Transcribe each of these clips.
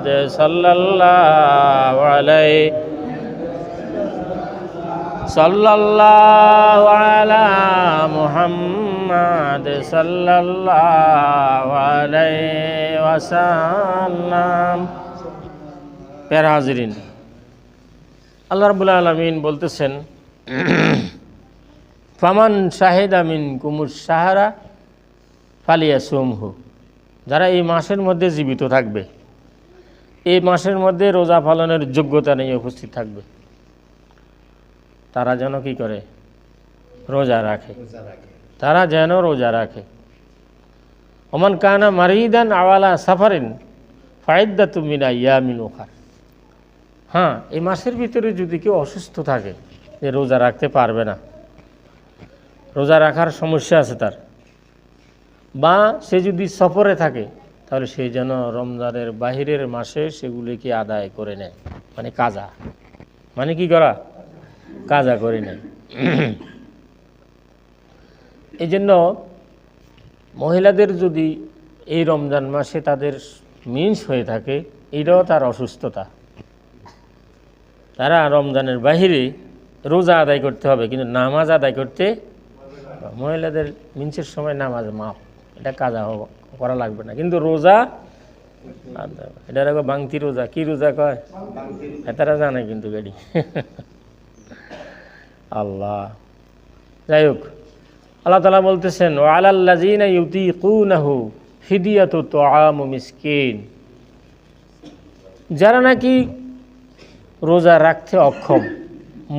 محمد صلى الله عليه صلى الله على محمد صلى الله عليه وسلم প্যার হাজিরিন আল্লাহ রাবুল আলমিন বলতেছেন ফামান শাহেদ আমিন কুমুর সাহারা ফালিয়া সোমহু যারা এই মাসের মধ্যে জীবিত থাকবে এই মাসের মধ্যে রোজা পালনের যোগ্যতা নেই উপস্থিত থাকবে। তারা যেন কি করে? রোজা রাখে। তারা যেন রোজা রাখে। ওমান কানা মারিদান আওয়ালা সাফারিন ফায়দা তুমিনা ইয়ামিন ওখার হ্যাঁ এই মাসের ভিতরে যদি কেউ অসুস্থ থাকে, যে রোজা রাখতে পারবে না, রোজা রাখার সমস্যা আছে তার। বা সে যদি সফরে থাকে তাহলে সে যেন রমজানের বাহিরের মাসে সেগুলিকে আদায় করে নেয়। মানে কাজা। মানে কি করা? কাজা করে নেয়। এই জন্য মহিলাদের যদি এই রমজান মাসে তাদের মিন্স হয়ে থাকে, এটাও তার অসুস্থতা। তারা রমজানের বাহিরে রোজা আদায় করতে হবে, কিন্তু নামাজ আদায় করতে মহিলাদের মিন্সের সময় নামাজ মাপ এটা কাজা হব করা লাগবে না। কিন্তু রোজা, এটা রাখো বাংতি রোজা, কি রোজা কয়? তারা জানে কিন্তু গাড়ি আল্লাহ। যাই হোক, আল্লাহ তালা বলতেছেন ও কুনাহু ফিদিয়াত তো আম মিসকিন। যারা নাকি রোজা রাখতে অক্ষম,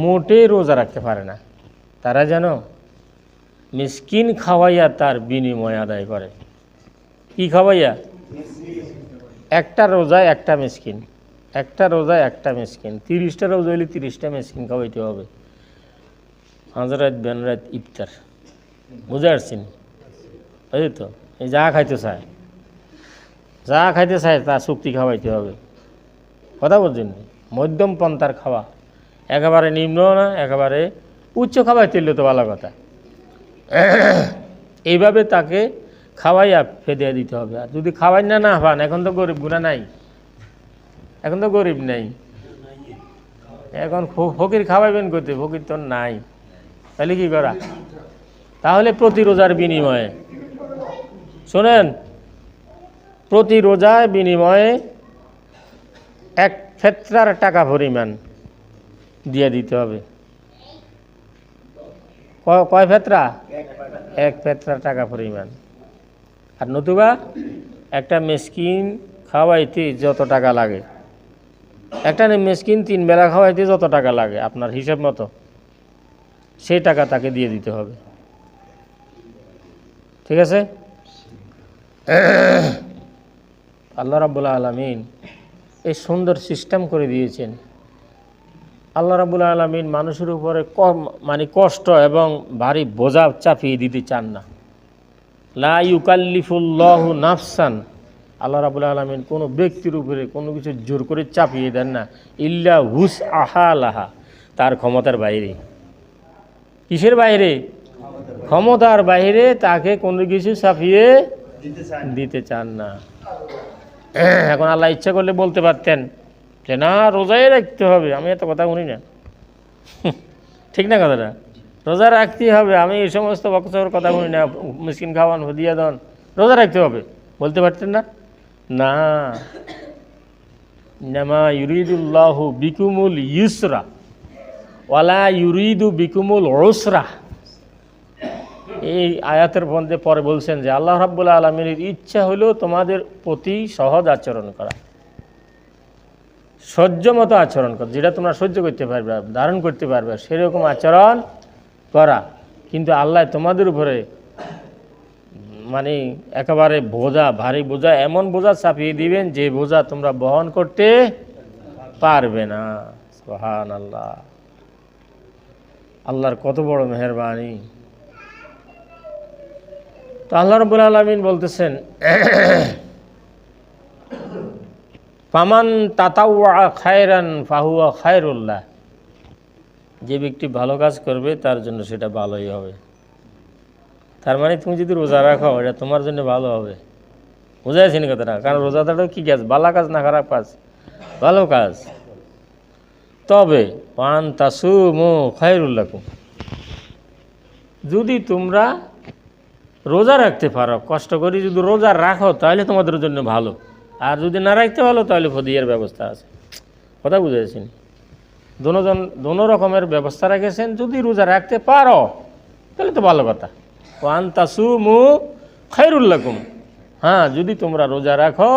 মোটে রোজা রাখতে পারে না, তারা যেন মিসকিন খাওয়াইয়া তার বিনিময় আদায় করে। কি খাওয়াইয়া একটা রোজায় একটা মিসকিন। একটা রোজায় একটা মিসকিন। তিরিশটা রোজা হইলে তিরিশটা মিসকিন খাওয়াইতে হবে। হাজরাত বেনরাত ইফতার। বুঝে আসছেন বুঝলি তো? এই যা খাইতে চায়। যা খাইতে চায় তা চুক্তি খাওয়াইতে হবে। কথা বলছেন? মধ্যম পন্থার খাওয়া। একেবারে নিম্ন না, একেবারে উচ্চ খাবার হলে তো ভালো কথা। এইভাবে তাকে খাওয়াইয়া ফেদিয়ে দিতে হবে। আর যদি খাওয়াই না না পান এখন তো গরিব গুণা নাই। এখন তো গরিব নাই। এখন ফকির খাওয়াইবেন করতে ফকির তো নাই। তাহলে কি করা? তাহলে প্রতি রোজার বিনিময়ে। শোনেন প্রতি রোজার বিনিময়ে এক ফেত্রার টাকা পরিমাণ দিয়ে দিতে হবে। ক- কয় ফেত্রা। এক ফেত্রার টাকা পরিমাণ। আর নতুবা একটা মেসকিন খাওয়াইতে যত টাকা লাগে। একটা মেসকিন তিন বেলা খাওয়াইতে যত টাকা লাগে, আপনার হিসাব মতো। সেই টাকা তাকে দিয়ে দিতে হবে। ঠিক আছে? আল্লাহ রাবুল্লাহ আলমিন এই সুন্দর সিস্টেম করে দিয়েছেন। আল্লাহ রাবুল আলমিন মানুষের উপরে কম মানে কষ্ট এবং ভারী বোঝা চাপিয়ে দিতে চান না। লা ইউকাল্লিফুল্লাহ নাফসান। আল্লাহ রাবুল আলমিন কোনো ব্যক্তির উপরে কোনো কিছু জোর করে চাপিয়ে দেন না। ইল্লা হুস আহা লাহা। তার ক্ষমতার বাইরে। কিসের বাইরে? ক্ষমতার বাইরে তাকে কোনো কিছু চাপিয়ে দিতে চান না। এখন আল্লাহ ইচ্ছা করলে বলতে পারতেন যে, না রোজাই রাখতে হবে। আমি এত কথা শুনি না। ঠিক না কথাটা? রোজা রাখতেই হবে। আমি এই সমস্ত বক্তব্যের কথা শুনি না। মিসকিন খাওয়ান, হদিয়া দন রোজা রাখতে হবে। বলতে পারতেন না? না। নামা ইউরিদুল্লাহ বিকুমুল ইউসরা, ওয়ালা ইউরিদু বিকুমুল ওসরা এই আয়াতের মধ্যে পরে বলছেন যে, আল্লাহ রাব্বুল্লাহ আলমীর ইচ্ছা হলো তোমাদের প্রতি সহজ আচরণ করা। সহ্য মতো আচরণ করা, যেটা তোমরা সহ্য করতে পারবে, ধারণ করতে পারবে। সেরকম আচরণ করা। কিন্তু আল্লাহ তোমাদের উপরে মানে একেবারে বোঝা, ভারী বোঝা, এমন বোঝা চাপিয়ে দিবেন যে বোঝা তোমরা বহন করতে পারবে না। সোহান আল্লাহ আল্লাহর কত বড় মেহরবানি। তো আল্লাহ রবুল আলমিন বলতেছেন, ফামান তাতাউয়া খায়রান ফাহুয়া খায়রুল্লাহ। যে ব্যক্তি ভালো কাজ করবে, তার জন্য সেটা ভালোই হবে। তার মানে তুমি যদি রোজা রাখো, এটা তোমার জন্য ভালো হবে। বুঝাইছি না কথাটা? কারণ রোজাদারও কি কাজ? ভালো কাজ না খারাপ কাজ? ভালো কাজ। তবে পান তাসু মো খায়রুল্লাকুম যদি তোমরা রোজা রাখতে পারো, কষ্ট করে যদি রোজা রাখো, তাহলে তোমাদের জন্য ভালো। আর যদি না রাখতে ভালো তাহলে ফদিয়ার ব্যবস্থা আছে। কথা বুঝেছেন দোনোজন দোনো রকমের ব্যবস্থা রেখেছেন। যদি রোজা রাখতে পারো, তাহলে তো ভালো কথা। ওয়ান তাসু মু খায়রুল্লাকুম হ্যাঁ যদি তোমরা রোজা রাখো,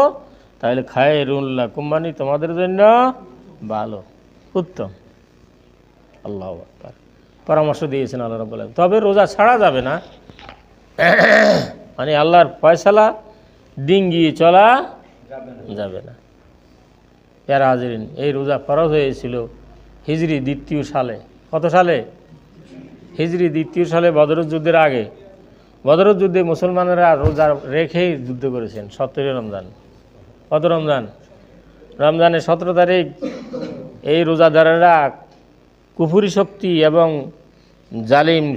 তাহলে খায়রুল্লাকুম মানে তোমাদের জন্য ভালো। উত্তম। আল্লাহ পরামর্শ দিয়েছেন আল্লাহ আলামিন। তবে রোজা ছাড়া যাবে না। মানে আল্লাহর ফয়সালা ডিঙ্গিয়ে চলা যাবে না। প্যারা হাজরিন, এই রোজা ফরজ হয়েছিল। হিজরি দ্বিতীয় সালে। কত সালে? হিজরি দ্বিতীয় সালে বদরুদ যুদ্ধের আগে। বদরুদ যুদ্ধে মুসলমানেরা রোজা রেখেই যুদ্ধ করেছেন সতেরো রমজান। কত রমজান? রমজানের সতেরো তারিখ, এই রোজাদারেরা কুফুরি শক্তি এবং জালিম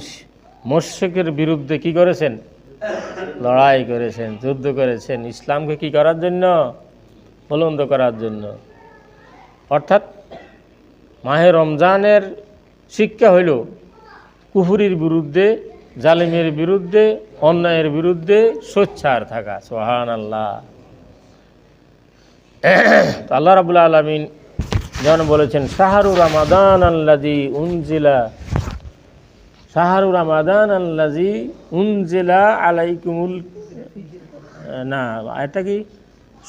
মোশেকের বিরুদ্ধে কি করেছেন? লড়াই করেছেন, যুদ্ধ করেছেন। ইসলামকে কি করার জন্য? বুলন্দ করার জন্য। অর্থাৎ মাহে রমজানের শিক্ষা হইল কুফুরির বিরুদ্ধে, জালিমের বিরুদ্ধে, অন্যায়ের বিরুদ্ধে সোচ্চার থাকা। সোহান আল্লাহ আল্লাহ রাবুল্লা আলমিন যেমন বলেছেন, শাহরু রামাদান আল্লাজি উনজিলা শাহরু রামাদান আল্লাজি উনজিলা আলাইকুমুল না, এটা কি?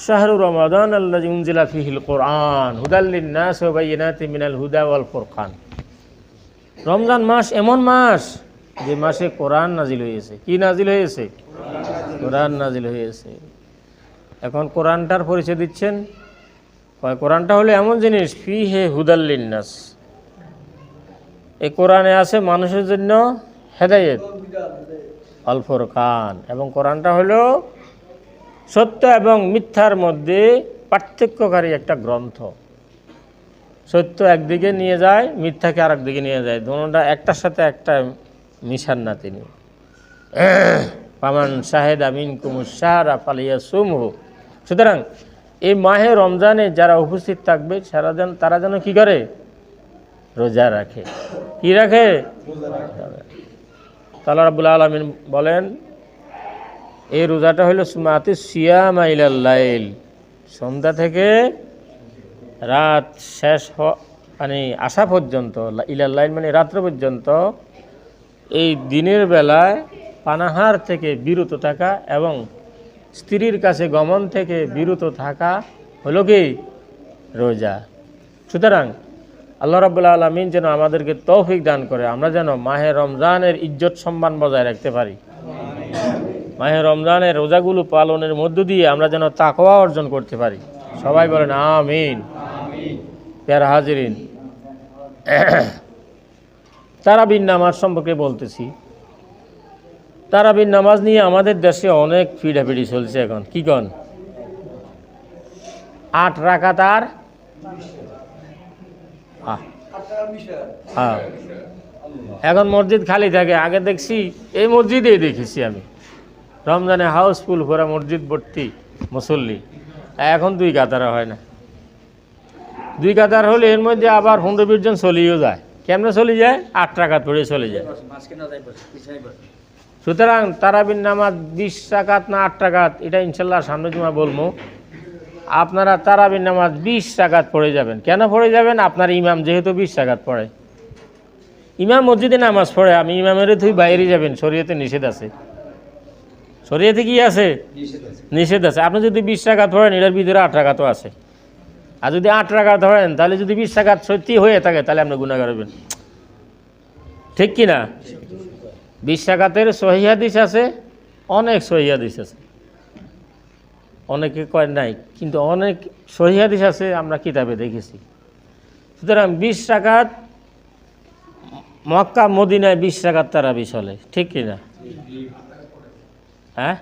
শাহরু রমাদান আল্লাজি উনজিলা কোরআন। হুদাল্লিন বাইয়িনাতি মিনাল হুদা ওয়াল ফুরকান। রমজান মাস এমন মাস যে মাসে কোরআন নাজিল হয়েছে। কি নাজিল হয়েছে? কোরআন নাজিল হয়েছে। এখন কোরআনটার পরিচয় দিচ্ছেন। কোরআনটা হলো এমন জিনিস ফি হে হুদাল্লিন্নাস এই কোরআনে আছে মানুষের জন্য হেদায়েত অল্পর খান এবং কোরআনটা হলো সত্য এবং মিথ্যার মধ্যে পার্থক্যকারী একটা গ্রন্থ। সত্য একদিকে নিয়ে যায় মিথ্যাকে আর একদিকে নিয়ে যায়। দুটা একটার সাথে একটা মিশান না তিনি। পামান শাহেদ আমিন কুমুর শাহরা পালিয়া সুমহু। সুতরাং এই মাহে রমজানে যারা উপস্থিত থাকবে সারা যেন তারা যেন কী করে? রোজা রাখে। কি রাখে? তালা রাবুল আলমিন বলেন এই রোজাটা হলো সুমাতি সিয়াম আইলাল্লাইল সন্ধ্যা থেকে রাত শেষ মানে আসা পর্যন্ত ইলাল্লাইল মানে রাত্র পর্যন্ত এই দিনের বেলায় পানাহার থেকে বিরত থাকা এবং স্ত্রীর কাছে গমন থেকে বিরত থাকা হলো কি? রোজা। সুতরাং আল্লাহ রাবুল্লাহ আলমিন যেন আমাদেরকে তৌফিক দান করে, আমরা যেন মাহে রমজানের ইজ্জত সম্মান বজায় রাখতে পারি। মাহে রমজানের রোজাগুলো পালনের মধ্য দিয়ে আমরা যেন তাকওয়া অর্জন করতে পারি। সবাই বলেন, আমিন। প্যারা হাজিরিন। তারাবিন নামাজ সম্পর্কে বলতেছি। তারাবিন নামাজ নিয়ে আমাদের দেশে অনেক ফিডাফিডি চলছে এখন। কি কন? আট রাখা তার হ্যাঁ। এখন মসজিদ খালি থাকে। আগে দেখছি এই মসজিদেই দেখেছি আমি। রমজানে হাউসফুল ভরা মসজিদ ভর্তি মুসল্লি। এখন দুই কাতারা হয় না। দুই কাতার হলে এর মধ্যে আবার পনেরো বিশ জন চলিয়েও যায়। কেমনে চলে যায়? আট টাকা পড়ে চলে যায়। সুতরাং তারাবিন নামাজ বিশ টাকাত না আট টাকাত এটা ইনশাল্লাহ সামনে জমা বলব। আপনারা তারাবিন নামাজ বিশ টাকাত পড়ে যাবেন। কেন পড়ে যাবেন? আপনার ইমাম যেহেতু বিশ টাকাত পড়ে। ইমাম মসজিদে নামাজ পড়ে, আমি ইমামের তুই বাইরে যাবেন, শরীয়তে নিষেধ আছে। শরীয়তে কি আছে? নিষেধ আছে। আপনি যদি বিশ টাকা ধরেন এটার ভিতরে আট টাকা তো আছে। আর যদি আট টাকা ধরেন তাহলে যদি বিশ টাকা সত্যি হয়ে থাকে তাহলে আপনি গুণা করবেন ঠিক কি না বিশ টাকাতের সহিহাদিস আছে অনেক সহিহাদিস আছে। অনেকে কয় নাই কিন্তু অনেক সহিহাদিস আছে আমরা কিতাবে দেখেছি। সুতরাং বিশ টাকাত মক্কা মদিনায় বিশ টাকার তারা বিষ হলে ঠিক কি না হ্যাঁ?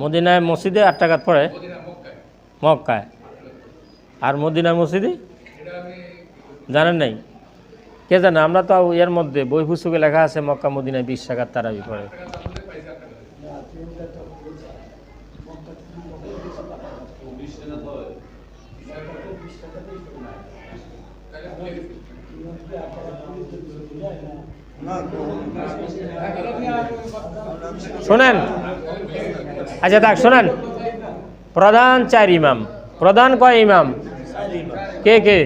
মদিনায় মসজিদে আট টাকাত পড়ে? মক্কায়। আর মদিনার মসজিদে? জানেন নাই? কে জানে? আমরা তো এর মধ্যে বই পুস্তকে লেখা আছে, মক্কা, মদিনায় বিশ টাকার তারাবি পড়ে। শোনেন। আচ্ছা দেখ শোনেন। প্রধান চার ইমাম। প্রধান কয় ইমাম? কে কে?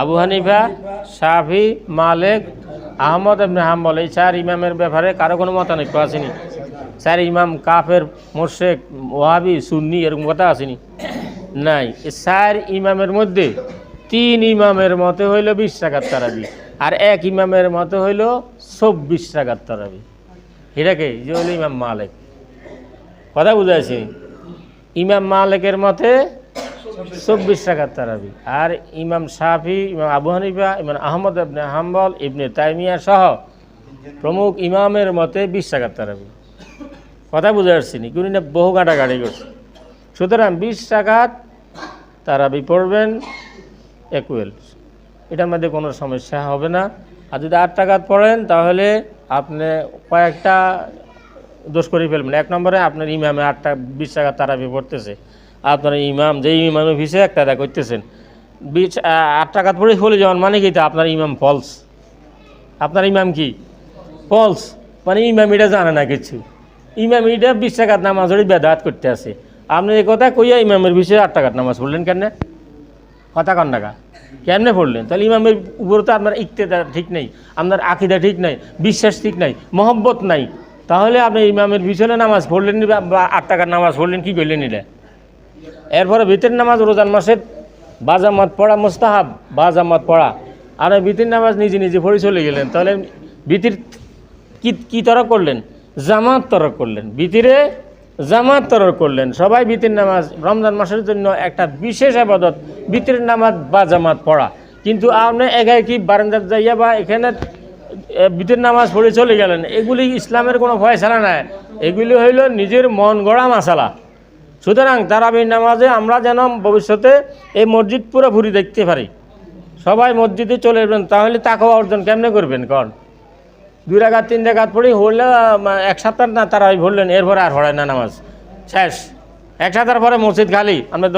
আবু হানিফা, শাফি, মালেক, আহমদ এমনি হাম্বল। এই চার ইমামের ব্যাপারে কারও কোনো মতানৈক্য আসেনি। চার ইমাম কাফের, মোর্শেক, ওয়াহাবি, সুন্নি এরকম কথা আসেনি। নাই। চার ইমামের মধ্যে তিন ইমামের মতে হইল বিশ টাকার তারাবি। আর এক ইমামের মতে হইল চব্বিশ টাকার তারাবি। এটাকে যে হইল ইমাম মালেক। কথা বুঝাইছি ইমাম মালেকের মতে চব্বিশ টাকার তারাবি। আর ইমাম শাফি, ইমাম আবু হানিফা, ইমাম আহমদ ইবনে হাম্বল, ইবনে তাইমিয়া সহ প্রমুখ ইমামের মতে বিশ টাকার তারাবি। কথা বুঝে আসছি নি না বহু গাড়ি করছে। সুতরাং বিশ টাকার তারাবি পড়বেন একুয়েল। এটার মধ্যে কোনো সমস্যা হবে না। আর যদি আট টাকাত পড়েন, তাহলে আপনি কয়েকটা দোষ করে ফেলবেন। এক নম্বরে আপনার ইমামে আটটা বিশ টাকা তারাবি পড়তেছে। আপনার ইমাম যে ইমামের ভিসে একটা আদা করতেছেন, বিশ আট টাকাত পড়ে হলে যাওয়ান মানে কি? তা আপনার ইমাম ফলস আপনার ইমাম কি? ফলস মানে ইমাম এটা জানে না কিছু। ইমাম এটা বিশ টাকার নামাজ ওই বেদাত করতে আছে। আপনি এই কথা কইয়া ইমামের বিষয়ে আট টাকার নামাজ পড়লেন কেন? কথা কন টাকা কেমনে পড়লেন? তাহলে ইমামের উপরে তো আপনার ইকতেদা ঠিক নেই, আপনার আকিদা ঠিক নাই, বিশ্বাস ঠিক নাই, মহব্বত নাই। তাহলে আপনি ইমামের পিছনে নামাজ পড়লেন বা- আট টাকার নামাজ পড়লেন, কি করলেন এটা এরপরে ভিতর নামাজ রোজান মাসের বাজামাত পড়া মোস্তাহাব, বাজামাত পড়া। আর ভিতর নামাজ নিজে নিজে পড়ে চলে গেলেন। তাহলে ভিতির কি কি তরক করলেন? জামাত তরক করলেন। ভিতরে জামাত তরক করলেন। সবাই ভিতির নামাজ, রমজান মাসের জন্য একটা বিশেষ আবাদত ভিতরের নামাজ বা জামাত পড়া। কিন্তু আপনি এগায় কি বারান্দার যাইয়া বা এখানে ভিতর নামাজ পড়ে চলে গেলেন? এগুলি ইসলামের কোনো ফয়সালা নাই। এগুলি হইল নিজের মন গড়া মাসালা। সুতরাং তারাবির নামাজে আমরা যেন ভবিষ্যতে এই মসজিদ পুরোপুরি দেখতে পারি। সবাই মসজিদে চলে আসবেন তাহলে তাকেও অর্জন কেমনে করবেন? কন? দুই রাগাত, তিন রাগাত পড়ি হলে এক সপ্তাহ না তারা ভরলেন এরপরে আর হড়ায় না নামাজ। শেষ। এক সপ্তাহ পরে মসজিদ খালি, আমরা